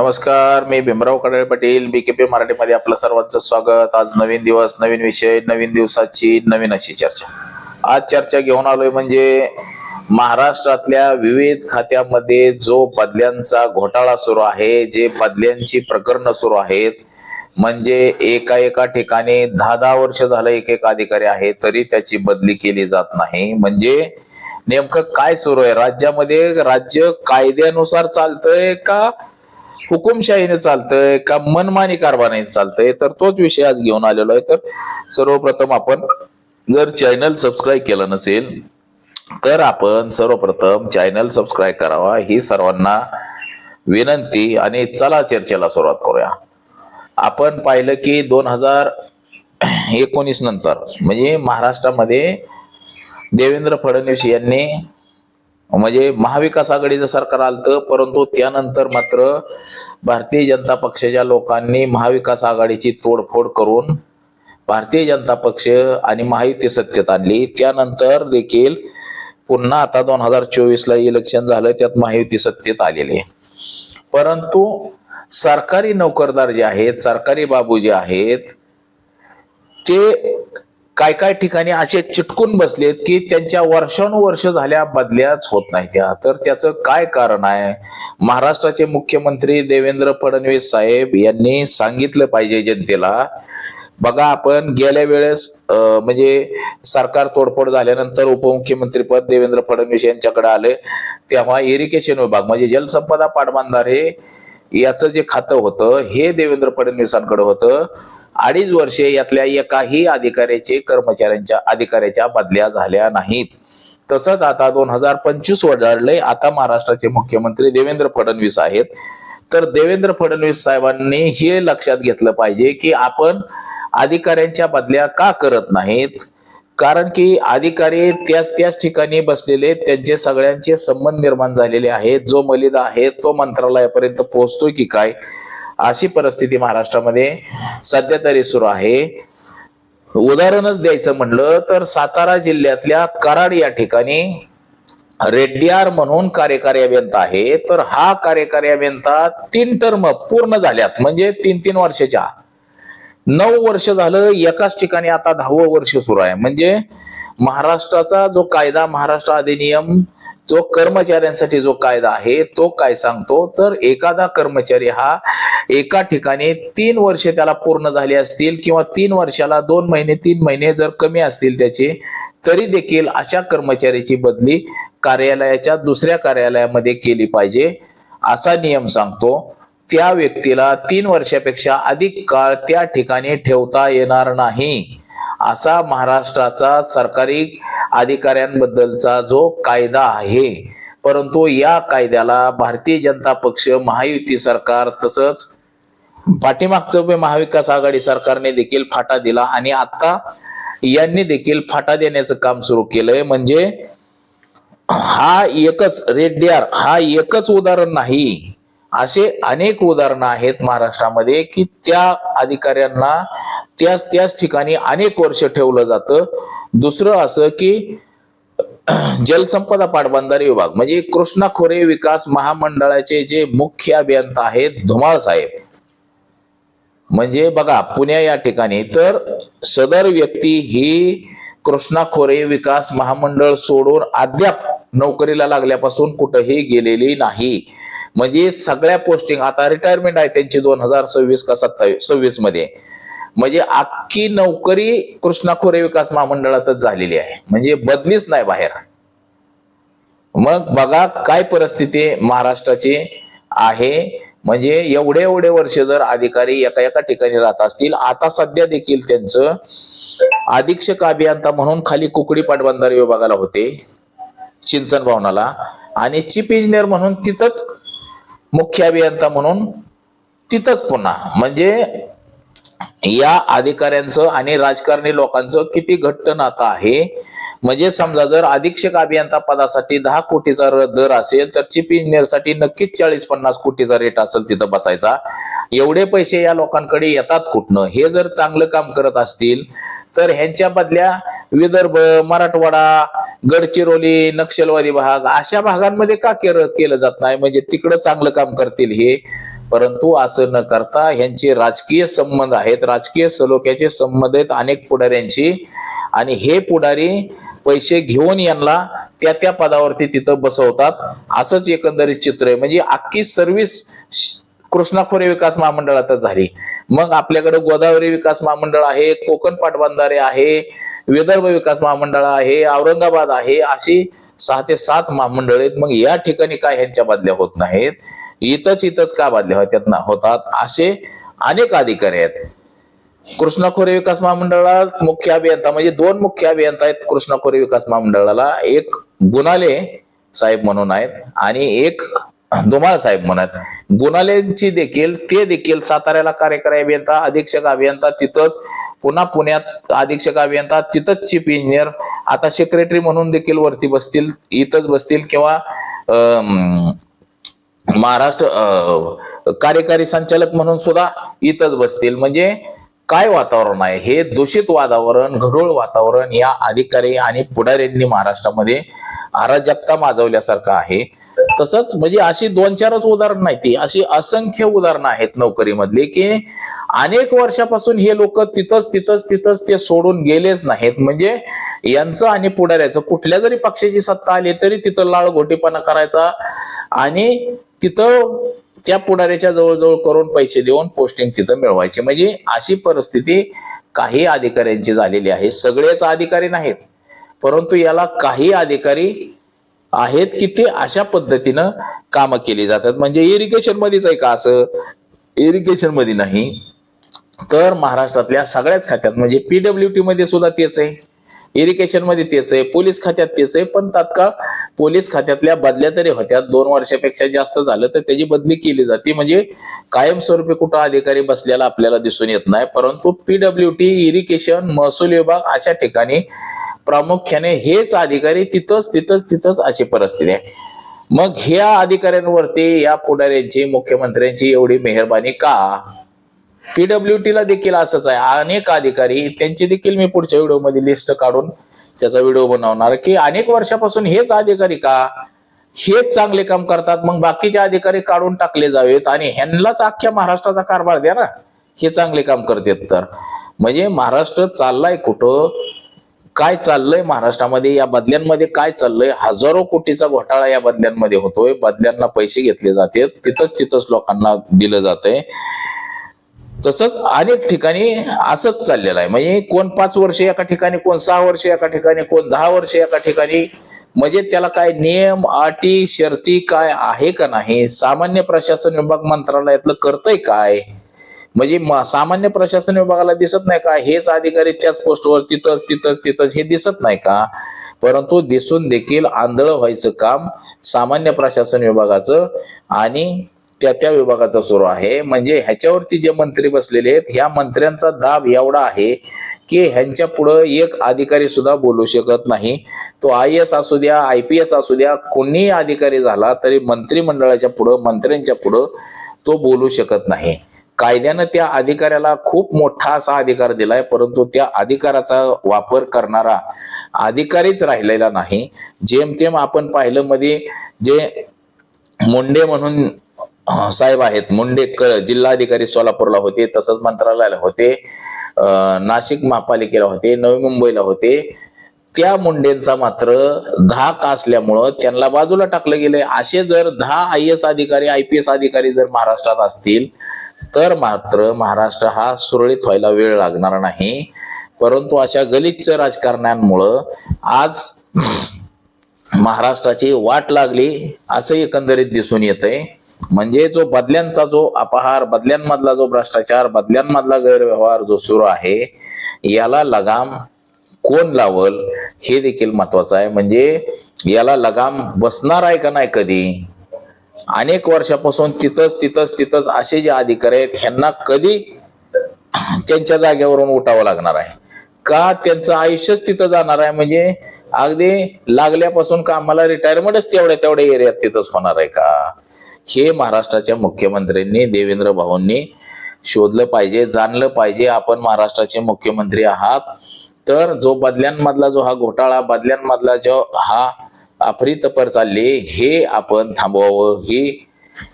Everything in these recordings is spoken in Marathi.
नमस्कार मी भीमराव कडाळे पाटील बीकेपी मराठीमध्ये आपलं सर्वांचं स्वागत. आज नवीन दिवस नवीन विषय नवीन दिवसाची नवीन अशी चर्चा. आज चर्चा घेऊन आलोय म्हणजे महाराष्ट्रातल्या विविध खात्यामध्ये जो बदल्यांचा घोटाळा सुरू आहे जे बदल्यांची प्रकरणं सुरू आहेत म्हणजे एका एका ठिकाणी दहा दहा वर्ष झालं एक एक अधिकारी आहे तरी त्याची बदली केली जात नाही. म्हणजे नेमकं काय सुरू आहे? राज्यामध्ये राज्य कायद्यानुसार चालतंय का हुकुमशाहीने चालतंय का मनमानी कारभाराने चालतंय? तर तोच विषय आज घेऊन आलेलो आहे. तर सर्वप्रथम आपण जर चॅनल सबस्क्राईब केलं नसेल तर आपण सर्वप्रथम चॅनल सबस्क्राईब करावा. ही सर्वांना विनंती आणि चला चर्चेला सुरुवात करूया. आपण पाहिलं की दोन हजार एकोणीस नंतर म्हणजे महाराष्ट्रामध्ये देवेंद्र फडणवीस यांनी म्हणजे महाविकास आघाडीचं सरकार आलतं परंतु त्यानंतर मात्र भारतीय जनता पक्षाच्या लोकांनी महाविकास आघाडीची तोडफोड करून भारतीय जनता पक्ष आणि महायुती सत्तेत आणली. त्यानंतर देखील पुन्हा आता दोन हजार चोवीसला इलेक्शन झालं त्यात महायुती सत्तेत आलेले परंतु सरकारी नोकरदार जे आहेत सरकारी बाबू जे आहेत ते काय काय ठिकाणी असे चिटकून बसलेत की त्यांच्या वर्षानुवर्ष झाल्या बदल्याच होत नाही त्या. तर त्याचं काय कारण आहे? महाराष्ट्राचे मुख्यमंत्री देवेंद्र फडणवीस साहेब यांनी सांगितलं पाहिजे जनतेला. बघा आपण गेल्या वेळेस म्हणजे सरकार तोडफोड झाल्यानंतर उपमुख्यमंत्री पद देवेंद्र फडणवीस यांच्याकडे आले. तेव्हा इरिगेशन विभाग म्हणजे जलसंपदा पाटबंधार हे याचं जे खातं होतं हे देवेंद्र फडणवीसांकडे होतं. अडीच वर्षे यातल्या एकाही अधिकाऱ्याचे कर्मचाऱ्यांच्या अधिकाऱ्याच्या बदल्या झाल्या नाहीत. तसंच आता दोन हजार पंचवीस वडाळले आता महाराष्ट्राचे मुख्यमंत्री देवेंद्र फडणवीस आहेत. तर देवेंद्र फडणवीस साहेबांनी हे लक्षात घेतलं पाहिजे की आपण अधिकाऱ्यांच्या बदल्या का करत नाहीत? कारण की अधिकारी त्याच त्याच ठिकाणी बसलेले त्यांचे सगळ्यांचे संबंध निर्माण झालेले आहेत. जो मलिदा आहे तो मंत्रालयापर्यंत पोहोचतोय की काय? अशी परिस्थिती महाराष्ट्रामध्ये सध्या तरी सुरू आहे. उदाहरणच द्यायचं म्हणलं तर सातारा जिल्ह्यातल्या कराड या ठिकाणी रेड्डियार म्हणून कार्यकारी अभियंता आहे. तर हा कार्यकारी अभियंता तीन टर्म पूर्ण झाल्यात. म्हणजे तीन तीन वर्षाच्या. नऊ वर्ष झालं एकाच ठिकाणी आता दहावं वर्ष सुरू आहे. म्हणजे महाराष्ट्राचा जो कायदा महाराष्ट्र अधिनियम जो कर्मचाऱ्यांसाठी जो कायदा आहे तो काय सांगतो? तर एखादा कर्मचारी हा एका ठिकाणी तीन वर्ष त्याला पूर्ण झाली असतील किंवा तीन वर्षाला दोन महिने तीन महिने जर कमी असतील त्याचे तरी देखील अशा कर्मचाऱ्याची बदली कार्यालयाच्या दुसऱ्या कार्यालयामध्ये केली पाहिजे असा नियम सांगतो. त्या व्यक्तीला तीन वर्षापेक्षा अधिक काळ त्या ठिकाणी ठेवता येणार नाही. असा महाराष्ट्राचा सरकारी अधिकाऱ्यांबद्दलचा जो कायदा आहे परंतु या कायद्याला भारतीय जनता पक्ष महायुती सरकार तसंच पाठीमागचं महाविकास आघाडी सरकारने देखील फाटा दिला आणि आता यांनी देखील फाटा देण्याचं काम सुरू केलंय. म्हणजे हा एकच रेड्डियार हा एकच उदाहरण नाही. असे अनेक उदाहरणं आहेत महाराष्ट्रामध्ये की त्या अधिकाऱ्यांना त्याच त्याच ठिकाणी अनेक वर्ष ठेवलं जातं. दुसरं असं की जलसंपदा पाटबंधारे विभाग म्हणजे कृष्णा खोरे विकास महामंडळाचे जे मुख्य अभियंता आहेत धुमाळ साहेब. म्हणजे बघा पुण्या या ठिकाणी तर सदर व्यक्ती ही कृष्णा खोरे विकास महामंडळ सोडून अद्याप नोकरीला लागल्यापासून कुठेही गेलेली नाही. म्हणजे सगळ्या पोस्टिंग आता रिटायरमेंट आहे त्यांची दोन हजार सव्वीस का सत्तावीस सव्वीसमध्ये. म्हणजे अख्खी नोकरी कृष्णा खोरे विकास महामंडळातच झालेली आहे. म्हणजे बदलीच नाही बाहेर. मग बघा काय परिस्थिती महाराष्ट्राची आहे. म्हणजे एवढे एवढे वर्ष जर अधिकारी एका एका ठिकाणी राहत असतील आता सध्या देखील त्यांचं अधीक्षक अभियंता म्हणून खाली कुकडी पाटबंधारे विभागाला होते चिंचन भवनाला. आणि चीफ इंजिनियर म्हणून तिथंच मुख्य अभियंता म्हणून तिथंच पुन्हा. म्हणजे या अधिकाऱ्यांचं आणि राजकारणी लोकांचं किती घट्ट नातं आहे? म्हणजे समजा जर अधीक्षक अभियंता पदासाठी दहा कोटीचा दर असेल तर चीफ इंजिनियरसाठी नक्कीच चाळीस पन्नास कोटीचा रेट असेल तिथं बसायचा. एवढे पैसे या लोकांकडे येतात कुठनं? हे जर चांगलं काम करत असतील तर ह्यांच्या बदल्या विदर्भ मराठवाडा गडचिरोली नक्षलवादी भाग अशा भागांमध्ये का केलं जात नाही? म्हणजे तिकडं चांगलं काम करतील हे. परंतु असं न करता ह्यांचे राजकीय संबंध आहेत राजकीय सलोख्याचे संबंधित अनेक पुढाऱ्यांची आणि हे पुढारी पैसे घेऊन यांना त्या त्या पदावरती तिथं बसवतात. असंच एकंदरीत चित्र आहे. म्हणजे अख्खी सर्व्हिस कृष्णा खोरे विकास महामंडळातच झाली. मग आपल्याकडे गोदावरी विकास महामंडळ आहे कोकण पाटबंधारे आहे विदर्भ विकास महामंडळ आहे औरंगाबाद आहे अशी सहा ते सात महामंडळ आहेत. मग या ठिकाणी काय ह्यांच्या बदल्या होत नाहीत? इथंच इथंच का बदल्या होत्यात ना? होतात असे अनेक अधिकारी आहेत. कृष्णा खोरे विकास महामंडळात मुख्य अभियंता म्हणजे दोन मुख्य अभियंता आहेत कृष्णा खोरे विकास महामंडळाला. एक गुणाले साहेब म्हणून आहेत आणि एक धुमाळ साहेब म्हणून आहेत. गुणालेंची देखील ते देखील साताऱ्याला कार्यकारी अभियंता अधीक्षक अभियंता तिथंच पुन्हा पुण्यात अधीक्षक अभियंता तिथंच चीफ इंजिनियर आता सेक्रेटरी म्हणून देखील वरती बसतील इथंच बसतील किंवा अं, महाराष्ट्र अं, कार्यकारी संचालक म्हणून सुद्धा इथंच बसतील. म्हणजे काय वातावरण आहे? हे दूषित वातावरण घडोळ वातावरण या अधिकारी आणि पुढाऱ्यांनी महाराष्ट्रामध्ये अराजकता माजवल्यासारखं आहे. तसंच म्हणजे अशी दोन चारच उदाहरण नाही ती. अशी असंख्य उदाहरणं आहेत नोकरीमधली की अनेक वर्षापासून हे लोक तिथंच तिथंच तिथंच ते सोडून गेलेच नाहीत. म्हणजे यांचं आणि पुढाऱ्याचं कुठल्या जरी पक्षाची सत्ता आली तरी तिथं लाळ घोटीपणा करायचा आणि तिथं त्या पुढाऱ्याच्या जवळजवळ करून पैसे देऊन पोस्टिंग तिथं मिळवायची. म्हणजे अशी परिस्थिती काही अधिकाऱ्यांची झालेली आहे. सगळेच अधिकारी नाहीत. परंतु याला काही अधिकारी आहेत की ते अशा पद्धतीनं कामं केली जातात. म्हणजे इरिगेशन मध्येच आहे का असं? इरिगेशनमध्ये नाही. तर महाराष्ट्रातल्या सगळ्याच खात्यात म्हणजे पीडब्ल्यू टी मध्ये सुद्धा तेच आहे. इरिगेशनमध्ये तेच आहे पोलीस खात्यात तेच आहे पण तात्काळ पोलीस खात्यातल्या बदल्या तरी होत्या. दोन वर्षापेक्षा जास्त झालं तर त्याची बदली केली जाते. म्हणजे कायमस्वरूपी कुठं अधिकारी बसलेला आपल्याला दिसून येत नाही. परंतु पीडब्ल्यू टी इरिगेशन महसूल विभाग अशा ठिकाणी प्रामुख्याने हेच अधिकारी तिथंच तिथंच तिथंच अशी परिस्थिती आहे. मग ह्या अधिकाऱ्यांवरती या पुढाऱ्यांची मुख्यमंत्र्यांची एवढी मेहरबानी का? पीडब्ल्यू ला देखील असंच आहे. अनेक अधिकारी त्यांची देखील मी पुढच्या व्हिडिओमध्ये लिस्ट काढून त्याचा व्हिडिओ बनवणार की अनेक वर्षापासून हेच अधिकारी का? हेच चांगले काम करतात मग बाकीचे अधिकारी काढून टाकले जावेत आणि ह्यांनाच अख्ख्या महाराष्ट्राचा कारभार द्या ना. हे चांगले काम करतात तर. म्हणजे महाराष्ट्र चाललाय कुठं? काय चाललंय महाराष्ट्रामध्ये? या बदल्यांमध्ये काय चाललंय? हजारो कोटीचा घोटाळा या बदल्यांमध्ये होतोय. बदल्यांना पैसे घेतले जाते तिथंच तिथंच लोकांना दिलं जातंय. तसंच अनेक ठिकाणी असंच चाललेलं आहे. म्हणजे कोण पाच वर्ष एका ठिकाणी कोण सहा वर्ष एका ठिकाणी कोण दहा वर्ष एका ठिकाणी म्हणजे त्याला काय नियम अटी शर्ती काय आहे का नाही सामान्य प्रशासन विभाग मंत्रालयातलं करतंय काय? म्हणजे सामान्य प्रशासन विभागाला दिसत नाही का हेच अधिकारी त्याच पोस्टवर तिथंच तिथंच तिथंच हे दिसत नाही का? परंतु दिसून देखील आंधळ व्हायचं काम सामान्य प्रशासन विभागाचं आणि त्या त्या विभागाचा सुरू आहे. म्हणजे ह्याच्यावरती जे मंत्री बसलेले आहेत ह्या मंत्र्यांचा दाब एवढा आहे की ह्यांच्या पुढं एक अधिकारी सुद्धा बोलू शकत नाही. तो आय एस असू द्या आय पी एस असू द्या कोणीही अधिकारी झाला तरी मंत्रिमंडळाच्या पुढं मंत्र्यांच्या पुढं तो बोलू शकत नाही. कायद्यानं त्या अधिकाऱ्याला खूप मोठा असा अधिकार दिलाय परंतु त्या अधिकाराचा वापर करणारा अधिकारीच राहिलेला नाही. जेमतेम आपण पाहिलं मध्ये जे मुंडे म्हणून साहेब आहेत. मुंडे जिल्हाधिकारी सोलापूरला होते तसंच मंत्रालयाला होते नाशिक महापालिकेला होते नवी मुंबईला होते. त्या मुंडेंचा मात्र धाक असल्यामुळं त्यांना बाजूला टाकलं गेलंय. असे जर दहा आय एस अधिकारी आय पी एस अधिकारी जर महाराष्ट्रात असतील तर मात्र महाराष्ट्र हा सुरळीत व्हायला वेळ लागणार नाही. परंतु अशा गलिच्छ राजकारण्यांमुळं आज महाराष्ट्राची वाट लागली असं एकंदरीत दिसून येतंय. म्हणजे जो बदल्यांचा जो अपहार बदल्यांमधला जो भ्रष्टाचार बदल्यांमधला गैरव्यवहार जो सुरू आहे याला लगाम कोण लावल हे देखील महत्वाचं आहे. म्हणजे याला लगाम बसणार आहे का नाही कधी? अनेक वर्षापासून तिथंच तिथंच तिथंच असे जे अधिकारी आहेत ह्यांना कधी त्यांच्या जागेवरून उठावं लागणार आहे? का त्यांचं आयुष्यच तिथं जाणार आहे? म्हणजे अगदी लागल्यापासून कामाला रिटायरमेंटच तेवढ्या तेवढ्या एरियात तिथंच होणार आहे का? हे महाराष्ट्राच्या मुख्यमंत्र्यांनी देवेंद्र भाऊंनी शोधलं पाहिजे जाणलं पाहिजे आपण महाराष्ट्राचे मुख्यमंत्री आहात. तर जो बदल्यांमधला जो हा घोटाळा बदल्यांमधला जो हा अफरी तपर चालली हे आपण थांबवावं. ही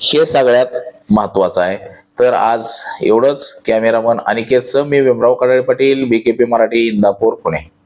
हे सगळ्यात महत्वाचं आहे. तर आज एवढंच. कॅमेरामन अनिकेत सह मी भीमराव कडाळे पाटील बीकेपी मराठी इंदापूर पुणे.